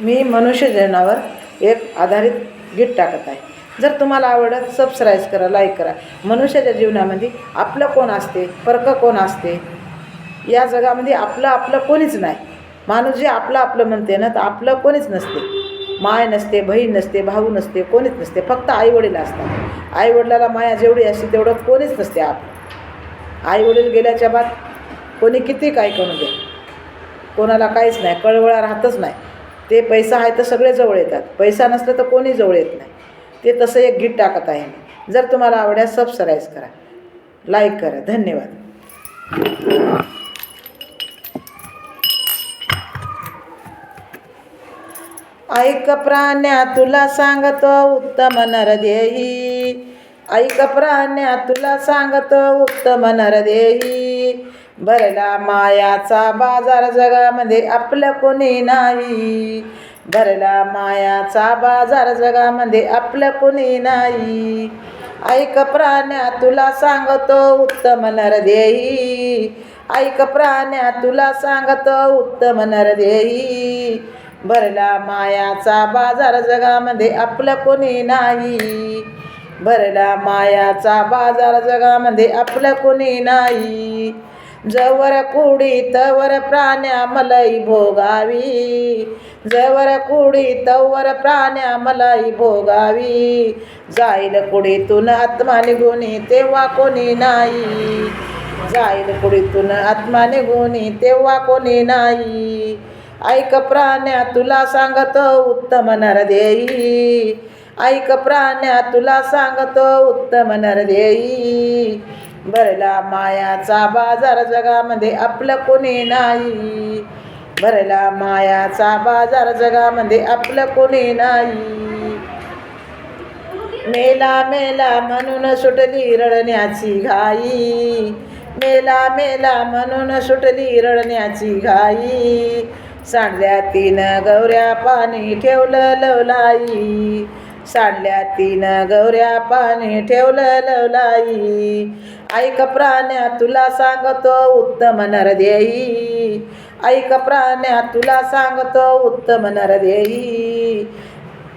मी मनुष्य जीवनावर एक आधारित गीत टाकत आहे. जर तुम्हाला आवडत सबस्क्राईब करा लाईक करा. मनुष्याच्या जीवनामध्ये आपलं कोण असते परक कोण असते? या जगामध्ये आपलं आपलं कोणीच नाही. माणूस जे आपलं आपलं म्हणते ना तर आपलं कोणीच नसते. माय नसते बहीण नसते भाऊ नसते कोणीच नसते. फक्त आईवडील असतात. आईवडिलाला माया जेवढी असते तेवढं कोणीच नसते आप. आईवडील गेल्याच्या बाद कोणी किती काय करून दे कोणाला काहीच नाही कळवळा राहतच नाही. ते पैसा आहे तर सगळे जवळ येतात. पैसा नसलं तर कोणी जवळ येत नाही. ते तसं एक गीत टाकत आहे मी. जर तुम्हाला आवड्यास सबस्क्राईब करा. लाईक करा. धन्यवाद. ऐक प्राण्या तुला सांगतो उत्तम नरदेही. ऐक प्राण्या तुला सांगतो उत्तम नरदेही. भरला मायाचा बाजार जगामध्ये आपलं कोणी नाही. भरला मायाचा बाजार जगामध्ये आपलं कोणी नाही. ऐक प्राण्या तुला सांगतो उत्तम नरदेही. ऐक प्राण्या तुला सांगतो उत्तम नरदेही. भरला मायाचा बाजार जगामध्ये आपलं कोणी नाही. भरला मायाचा बाजार जगामध्ये आपलं कोणी नाही. जवर कुडी तवर प्राण्या मलाई भोगावी. जवर कुडी तवर प्राण्या मलाई भोगावी. जाईल कुडीतून आत्मा निघुनी तेव्हा कोणी नाही. जाईल कुडीतून आत्मा निघुनी तेव्हा कोणी नाही. ऐक प्राण्या तुला सांगतो उत्तम नरदेई. ऐक प्राण्या तुला सांगतो उत्तम नरदेई. भरला मायाचा बाजार जगामध्ये आपलं कोणी नाही. भरला मायाचा बाजार जगामध्ये आपलं कोणी नाही. मेला मेला म्हणून सुटली रडण्याची घाई. मेला मेला म्हणून सुटली रडण्याची घाई. सांडल्या तीन गौऱ्या पाणी ठेवलं लवलाई. सांडल्या तीन गौऱ्या पाणी ठेवलं लवलाई. ऐक प्राण्या तुला सांगतो उत्तम नर देई ऐक प्राण्या तुला सांगतो उत्तम नर देई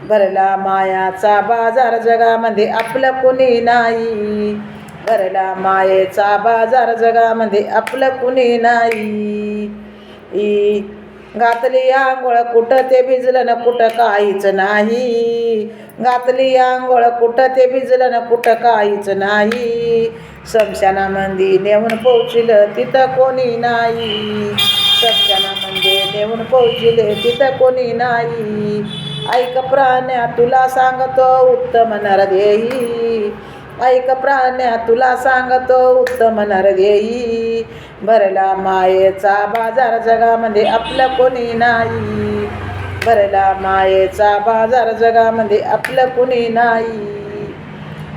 भरला मायाचा बाजार जगामध्ये आपलं कुणी नाही. भरला मायेचा बाजार जगामध्ये आपलं कुणी नाही. ई घातली आंघोळ कुठं ते भिजलं ना कुठं काहीच नाही. घातली आंघोळ कुठं ते भिजलं ना कुठं काहीच नाही. समशानामंदी नेऊन पोचलं तिथं कोणी नाही. समशानामध्ये नेऊन पोचले तिथं कोणी नाही. ऐक प्राण्या तुला सांगतो उत्तम नर देही ऐक प्राण्या तुला सांगतो उत्तम नर देई भरला मायेचा बाजार जगामध्ये आपलं कोणी नाही. भरला मायेचा बाजार जगामध्ये आपलं कुणी नाही.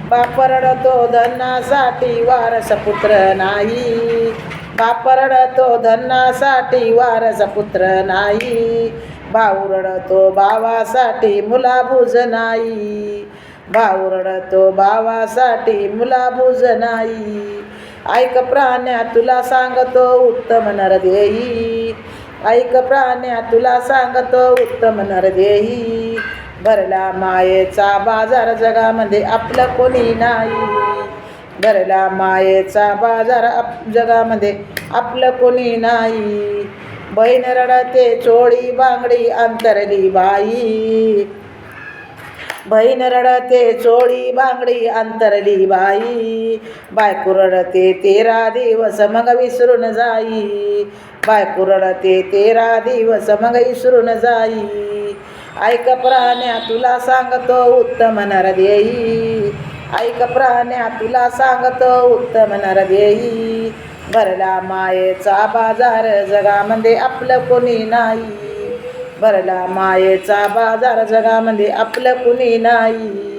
बापरडतो धनासाठी वारस पुत्र नाही. बापरडतो धनासाठी वारस पुत्र नाही. भाऊ रडतो भावासाठी मुलाभूज नाही. भावरडतो भावासाठी बुज नाही. ऐक प्राण्या तुला सांगतो उत्तम नर ऐक प्राण्या तुला सांगतो उत्तम नर भरला मायेचा बाजार जगामध्ये आपलं कोणी नाही. भरला मायेचा बाजार आप जगामध्ये आपलं कोणी नाही. बहीण रडते चोळी बांगडी अंतरली बाई. बहीण रडते चोळी बांगडी अंतरली बाई. बायको रडते तेरा दिवस मग विसरून जाई. बायको रडते तेरा दिवस मग विसरून जाई. ऐक प्राण्या तुला सांगतो उत्तम नर देई ऐक प्राण्या तुला सांगतो उत्तम नर देई भरला मायेचा बाजार जगामध्ये आपलं कोणी नाही. भरला मायेचा बाजार जगामध्ये आपलं कुणी नाही.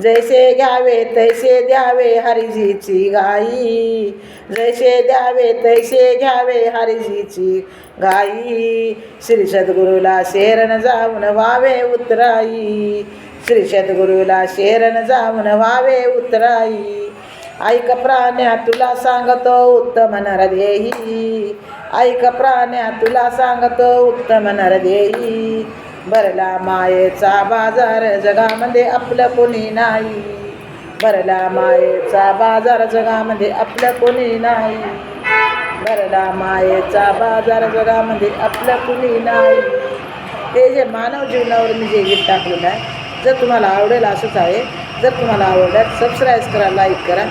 जैसे घ्यावे तैसे द्यावे हरिजीची गाई जैसे द्यावे तैसे घ्यावे हरिजीची गाई श्री सद्गुरूला शेरण जाऊन व्हावे उतराई. श्री सद्गुरूला शेरण जाऊन व्हावे उतराई. ऐक प्राण्या तुला सांगतो उत्तम नरदेही. ऐक प्राण्या तुला सांगतो उत्तम नर भरला मायेचा बाजार जगामध्ये आपलं कोणी नाही. भरला मायेचा बाजार जगामध्ये आपलं कोणी नाही. भरला मायेचा बाजार जगामध्ये आपलं कुणी नाही. हे जे मानव जीवनावर मी जे गीत टाकलेलं आहे जर तुम्हाला आवडेल असंच आहे. जर तुम्हाला आवडल्यास सबस्क्राईब करा लाईक करा.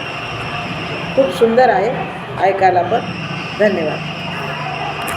खूप सुंदर आहे ऐकायला पण. धन्यवाद.